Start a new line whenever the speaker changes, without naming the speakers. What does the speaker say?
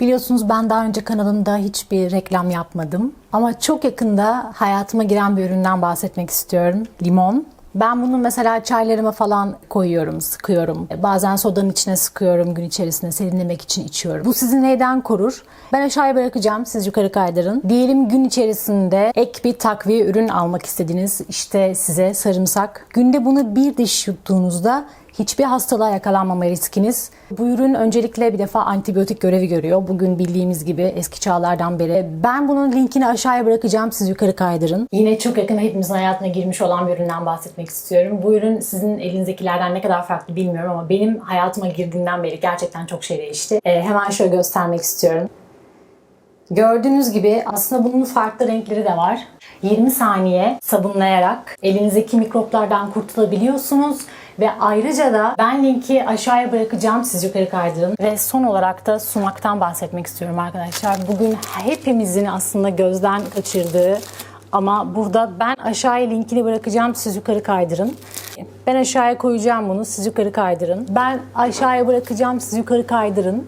Biliyorsunuz ben daha önce kanalımda hiçbir reklam yapmadım. Ama çok yakında hayatıma giren bir üründen bahsetmek istiyorum. Limon. Ben bunu mesela çaylarıma falan koyuyorum, sıkıyorum. Bazen sodanın içine sıkıyorum gün içerisinde serinlemek için içiyorum. Bu sizi neyden korur? Ben aşağıya bırakacağım, siz yukarı kaydırın. Diyelim gün içerisinde ek bir takviye ürün almak istediniz. İşte size sarımsak. Günde bunu bir diş yuttuğunuzda hiçbir hastalığa yakalanmama riskiniz. Bu ürün öncelikle bir defa antibiyotik görevi görüyor. Bugün bildiğimiz gibi eski çağlardan beri. Ben bunun linkini aşağıya bırakacağım. Siz yukarı kaydırın. Yine çok yakın hepimizin hayatına girmiş olan bir üründen bahsetmek istiyorum. Bu ürün sizin elinizdekilerden ne kadar farklı bilmiyorum ama benim hayatıma girdiğinden beri gerçekten çok şey değişti. Ee, hemen şöyle göstermek istiyorum. Gördüğünüz gibi aslında bunun farklı renkleri de var. 20 saniye sabunlayarak elinizdeki mikroplardan kurtulabiliyorsunuz. Ve ayrıca da ben linki aşağıya bırakacağım. Siz yukarı kaydırın. Ve son olarak da sumaktan bahsetmek istiyorum arkadaşlar. Bugün hepimizin aslında gözden kaçırdığı ama burada ben aşağıya linkini bırakacağım. Siz yukarı kaydırın. Ben aşağıya koyacağım bunu. Siz yukarı kaydırın. Ben aşağıya bırakacağım. Siz yukarı kaydırın.